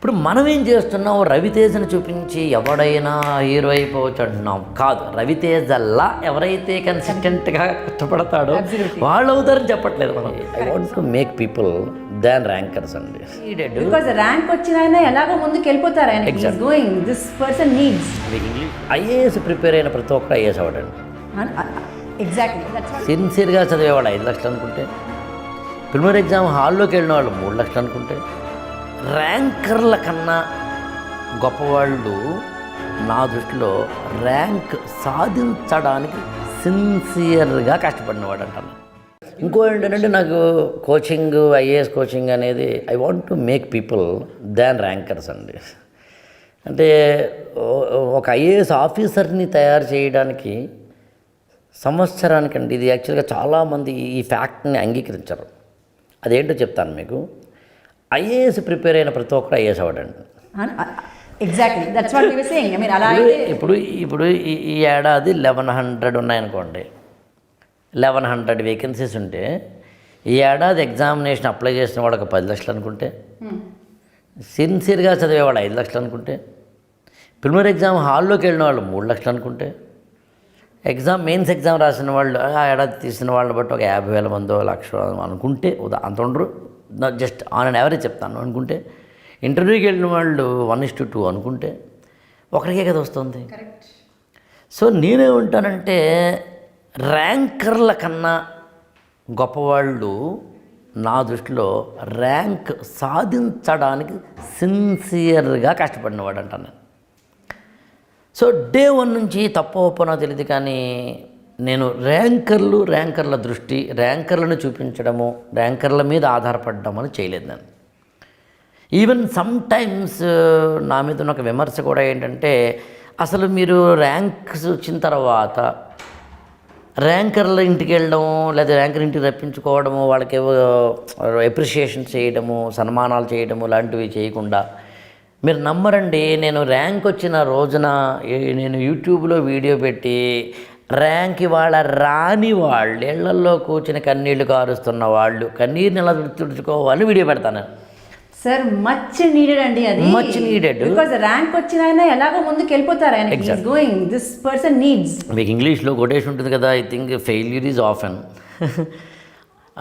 ఇప్పుడు మనం ఏం చేస్తున్నాం? రవితేజను చూపించి ఎవడైనా హీరో అయిపోవచ్చు అంటున్నాం కాదు రవితేజల్లా ఎవరైతే కన్సిస్టెంట్గా కష్టపడతాడో వాళ్ళు అవుతారని చెప్పట్లేదు మనం. I want to make people than rankers అండి. బికాస్ ర్యాంక్ వచ్చిన ఆయన. ఎలాగో ముందుకు వెళ్ళిపోతారు ఆయన. Going this person needs IAS prepare అయిన ప్రతి ఒక్కరు ఐఏఎస్ అవ్వడండి. ఎగ్జాక్ట్లీ దట్స్ సిన్సియర్గా చదివేవాడు ఐదు లక్షలు అనుకుంటే ప్రిలిమినరీ ఎగ్జామ్ హాల్లోకి వెళ్ళిన వాళ్ళు మూడు లక్షలు అనుకుంటే ర్యాంకర్ల కన్నా గొప్పవాళ్ళు నా దృష్టిలో ర్యాంక్ సాధించడానికి సిన్సియర్గా కష్టపడినవాడు అంటాను ఇంకో ఏంటంటే నాకు కోచింగ్ ఐఏఎస్ కోచింగ్ అనేది I want to make people than rankers అండి. అంటే ఒక ఐఏఎస్ ఆఫీసర్ని తయారు చేయడానికి సంవత్సరానికండి ఇది యాక్చువల్గా చాలామంది ఈ ఫ్యాక్ట్ని అంగీకరించరు. అదేంటో చెప్తాను మీకు. ఐఏఎస్ ప్రిపేర్ అయిన ప్రతి ఒక్కరు IAS అవ్వడండి. Exactly that's what we saying I mean అలా ఇప్పుడు ఇప్పుడు ఈ ఏడాది లెవెన్ హండ్రెడ్ ఉన్నాయనుకోండి. లెవెన్ హండ్రెడ్ వేకెన్సీస్ ఉంటే ఈ ఏడాది ఎగ్జామినేషన్ అప్లై చేసిన వాడు ఒక పది లక్షలు అనుకుంటే సిన్సియర్గా చదివేవాడు ఐదు లక్షలు అనుకుంటే ప్రిలిమినరీ ఎగ్జామ్ హాల్లోకి వెళ్ళిన వాళ్ళు మూడు లక్షలు అనుకుంటే ఎగ్జామ్ మెయిన్స్ ఎగ్జామ్ రాసిన వాళ్ళు ఆ ఏడాది తీసిన వాళ్ళని బట్టి ఒక యాభై వేల మందో లక్ష అనుకుంటే అంత ఉండరు. జస్ట్ ఆన్ అండ్ యావరేజ్ చెప్తాను. అనుకుంటే ఇంటర్వ్యూకి వెళ్ళిన వాళ్ళు వన్ ఇస్ టు టూ అనుకుంటే ఒకరికే కదా వస్తుంది. సో నేనేమంటానంటే ర్యాంకర్ల కన్నా గొప్పవాళ్ళు నా దృష్టిలో ర్యాంక్ సాధించడానికి సిన్సియర్గా కష్టపడినవాడు అంటాను నేను. సో డే వన్ నుంచి తప్ప ఒప్పనో తెలియదు కానీ నేను ర్యాంకర్లు ర్యాంకర్ల దృష్టి ర్యాంకర్లను చూపించడము ర్యాంకర్ల మీద ఆధారపడడం అని చేయలేదు నేను. ఈవెన్ సమ్ టైమ్స్ నా మీద ఉన్న ఒక విమర్శ కూడా ఏంటంటే అసలు మీరు ర్యాంక్స్ వచ్చిన తర్వాత ర్యాంకర్ల ఇంటికి వెళ్ళడం లేదా ర్యాంకర్ ఇంటికి రప్పించుకోవడము వాళ్ళకి ఎప్రిషియేషన్ చేయడము సన్మానాలు చేయడము లాంటివి చేయకుండా మీరు నమ్మరండి నేను ర్యాంక్ వచ్చిన రోజున నేను యూట్యూబ్లో వీడియో పెట్టి ర్యాంక్ ఇవాళ రాని వాళ్ళు ఇళ్ళల్లో కూర్చుని కన్నీళ్ళు కారుస్తున్న వాళ్ళు కన్నీరుని ఎలా తుడుచుకోవాలని వీడియో పెడతాను. సార్ మచ్ నీడెడ్ అండి అది. Much needed. బికాస్ ర్యాంక్ వచ్చిన ఆయన ఎలాగో ముందుకు వెళ్ళిపోతారు ఆయన. గోయింగ్ దిస్ పర్సన్ నీడ్స్ మీకు ఇంగ్లీష్లో కొటేషన్ ఉంటుంది కదా I think failure is often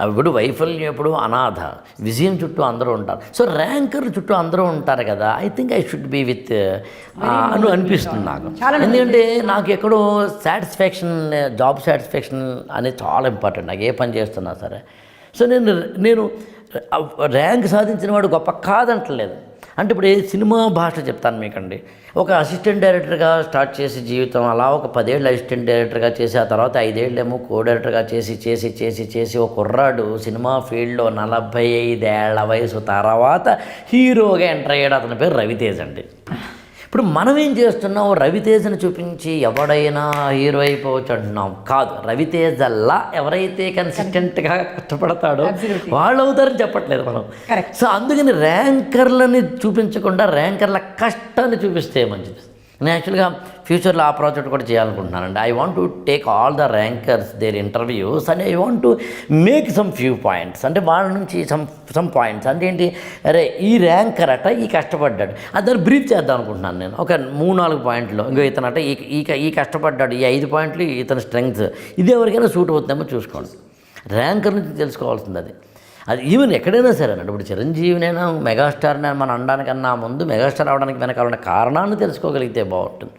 ఇప్పుడు వైఫల్యం ఎప్పుడు అనాథ. విజయం చుట్టూ అందరూ ఉంటారు. సో ర్యాంకర్ చుట్టూ అందరూ ఉంటారు కదా. I think I should be with అని అనిపిస్తుంది నాకు. ఎందుకంటే నాకు ఎక్కడో సాటిస్ఫాక్షన్ జాబ్ సాటిస్ఫాక్షన్ అనేది చాలా ఇంపార్టెంట్ నాకు ఏ పని చేస్తున్నా సరే. సో నేను నేను ర్యాంక్ సాధించిన వాడు గొప్ప కాదంటలేదు. అంటే ఇప్పుడు సినిమా భాష చెప్తాను మీకండి. ఒక అసిస్టెంట్ డైరెక్టర్గా స్టార్ట్ చేసి జీవితం అలా ఒక పదేళ్ళు అసిస్టెంట్ డైరెక్టర్గా చేసి ఆ తర్వాత ఐదేళ్ళేమో కో డైరెక్టర్గా చేసి చేసి చేసి చేసి ఒక కుర్రాడు సినిమా ఫీల్డ్లో నలభై ఐదేళ్ళ వయసు తర్వాత హీరోగా ఎంటర్ అయ్యాడు. అతని పేరు రవితేజ్ అండి ఇప్పుడు మనం ఏం చేస్తున్నాం? రవితేజను చూపించి ఎవడైనా హీరో అయిపోవచ్చు అంటున్నాం కాదు రవితేజల్లా ఎవరైతే కన్సిస్టెంట్గా కష్టపడతాడో వాళ్ళు అవుతారని చెప్పట్లేదు మనం. సో అందుకని ర్యాంకర్లని చూపించకుండా ర్యాంకర్ల కష్టాన్ని చూపిస్తే మంచిది. నేను యాక్చువల్గా ఫ్యూచర్లో ఆ ప్రాజెక్ట్ కూడా చేయాలనుకుంటున్నానండి. I want to take all the rankers their interviews and I want to make some few points అంటే వాళ్ళ నుంచి సమ్ సమ్ పాయింట్స్ అంటే ఏంటి? అరే ఈ ర్యాంకర్ అట ఈ కష్టపడ్డాడు. అది బ్రీఫ్ చేద్దాం అనుకుంటున్నాను నేను. ఒక మూడు నాలుగు పాయింట్లు. ఇంకో ఇతనట ఈ ఈ ఈ కష్టపడ్డాడు. ఈ ఐదు పాయింట్లు ఇతని స్ట్రెంగ్త్ ఇది ఎవరికైనా సూట్ అవుతుందేమో చూసుకోండి. ర్యాంకర్ నుంచి తెలుసుకోవాల్సింది అది. అది ఈవెన్ ఎక్కడైనా సరే అండి. ఇప్పుడు చిరంజీవినైనా మెగాస్టార్ని మనం అనడానికన్నా ముందు మెగాస్టార్ అవడానికి వెనకాలన్న కారణాన్ని తెలుసుకోగలిగితే బాగుంటుంది.